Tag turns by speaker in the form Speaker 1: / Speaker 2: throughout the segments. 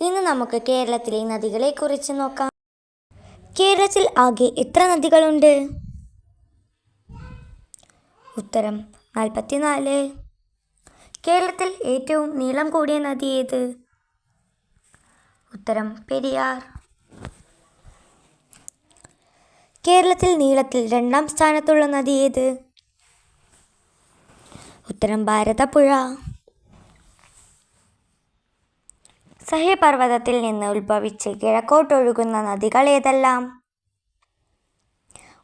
Speaker 1: ഇന്ന് നമുക്ക് കേരളത്തിലെ നദികളെക്കുറിച്ച് നോക്കാം. കേരളത്തിൽ ആകെ എത്ര നദികളുണ്ട്? ഉത്തരം നാൽപ്പത്തിനാല്. കേരളത്തിൽ ഏറ്റവും നീളം കൂടിയ നദി ഏത്? ഉത്തരം പെരിയാർ. കേരളത്തിൽ നീളത്തിൽ രണ്ടാം സ്ഥാനത്തുള്ള നദി ഏത്? ഉത്തരം ഭാരതപ്പുഴ. സഹ്യപർവതത്തിൽ നിന്ന് ഉത്ഭവിച്ച് കിഴക്കോട്ടൊഴുകുന്ന നദികൾ ഏതെല്ലാം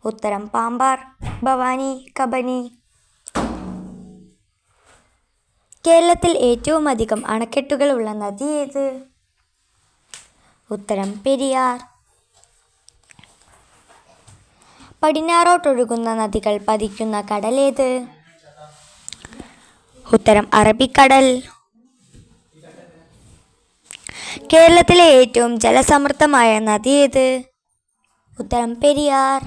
Speaker 1: ഉത്തരം പാമ്പാർ ഭവാനി കബനി. കേരളത്തിൽ ഏറ്റവും അധികം അണക്കെട്ടുകൾ ഉള്ള നദി ഏത്? ഉത്തരം പെരിയാർ. പടിഞ്ഞാറോട്ടൊഴുകുന്ന നദികൾ പതിക്കുന്ന കടലേത്? ഉത്തരം അറബിക്കടൽ. കേരളത്തിലെ ഏറ്റവും ജലസമൃദ്ധമായ നദി ഏത്? ഉത്തരം പെരിയാർ.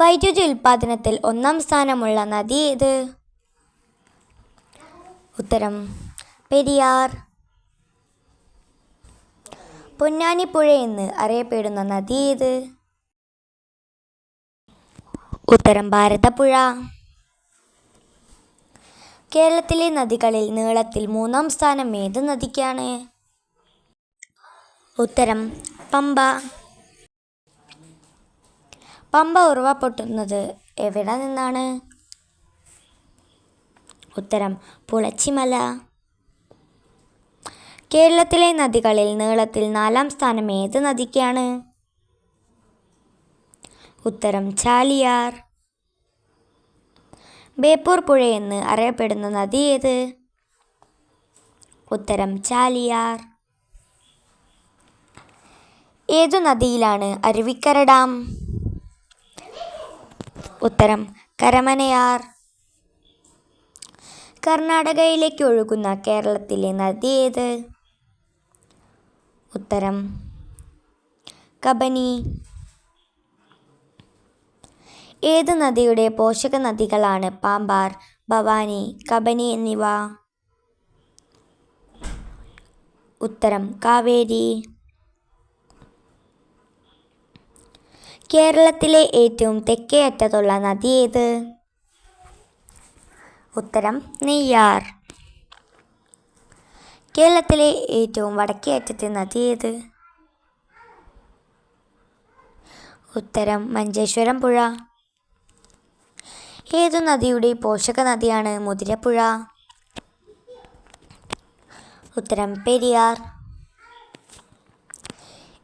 Speaker 1: വൈദ്യുതി ഉൽപ്പാദനത്തിൽ ഒന്നാം സ്ഥാനമുള്ള നദി ഏത്? ഉത്തരം പെരിയാർ. പൊന്നാനിപ്പുഴ എന്ന് അറിയപ്പെടുന്ന നദി ഏത്? ഉത്തരം ഭാരതപ്പുഴ. കേരളത്തിലെ നദികളിൽ നീളത്തിൽ മൂന്നാം സ്ഥാനം ഏത് നദിക്കാണ്? ഉത്തരം പമ്പ. പമ്പ ഉറവപ്പൊട്ടുന്നത് എവിടെ നിന്നാണ്? ഉത്തരം പുളച്ചിമല. കേരളത്തിലെ നദികളിൽ നീളത്തിൽ നാലാം സ്ഥാനം ഏത് നദിക്കാണ്? ഉത്തരം ചാലിയാർ. ബേപ്പൂർ പുഴ എന്ന് അറിയപ്പെടുന്ന നദി ഏത്? ഉത്തരം ചാലിയാർ. ഏതു നദിയിലാണ് അരുവിക്കര ഡാം? ഉത്തരം കരമനയാർ. കർണാടകയിലേക്ക് ഒഴുകുന്ന കേരളത്തിലെ നദി ഏത്? ഉത്തരം കബനി. ഏത് നദിയുടെ പോഷക നദികളാണ് പാമ്പാർ ഭവാനി കബനി എന്നിവ. ഉത്തരം കാവേരി. കേരളത്തിലെ ഏറ്റവും തെക്കേ അറ്റത്തുള്ള നദി ഏത്? ഉത്തരം നെയ്യാർ. കേരളത്തിലെ ഏറ്റവും വടക്കേ അറ്റത്തെ നദി ഏത്? ഉത്തരം മഞ്ചേശ്വരം പുഴ. ഏതു നദിയുടെ പോഷക നദിയാണ് മുതിരപ്പുഴ? ഉത്തരം പെരിയാർ.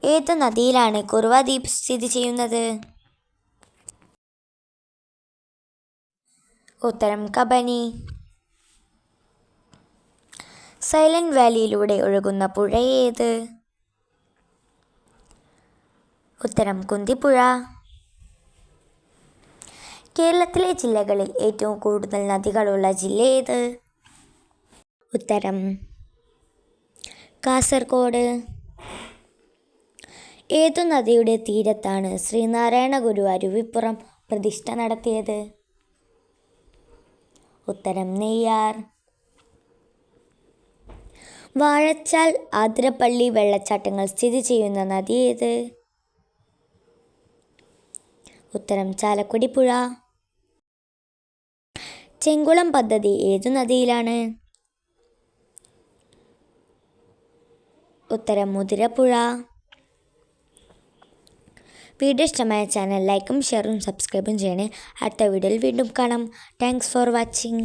Speaker 1: ഏത് നദിയിലാണ് കുറുവ ദ്വീപ് സ്ഥിതി ചെയ്യുന്നത്? ഉത്തരം കബനി. സൈലന്റ് വാലിയിലൂടെ ഒഴുകുന്ന പുഴ ഏത് ഉത്തരം കുന്തിപ്പുഴ. കേരളത്തിലെ ജില്ലകളിൽ ഏറ്റവും കൂടുതൽ നദികളുള്ള ജില്ല ഏത്? ഉത്തരം. കാസർഗോഡ്. ഏതു നദിയുടെ തീരത്താണ് ശ്രീനാരായണ ഗുരു അരുവിപ്പുറം പ്രതിഷ്ഠ നടത്തിയത്? ഉത്തരം നെയ്യാർ. വാഴച്ചാൽ ആതിരപ്പള്ളി വെള്ളച്ചാട്ടങ്ങൾ സ്ഥിതി ചെയ്യുന്ന നദി ഏത്? ഉത്തരം ചാലക്കുടി പുഴ. ചെങ്കുളം പദ്ധതി ഏതു നദിയിലാണ്? ഉത്തരം മുതിരപ്പുഴ. വീഡിയോ ഇഷ്ടമായ ചാനൽ ലൈക്കും ഷെയറും സബ്സ്ക്രൈബും ചെയ്യണേ. അടുത്ത വീഡിയോയിൽ വീണ്ടും കാണാം. Thanks for watching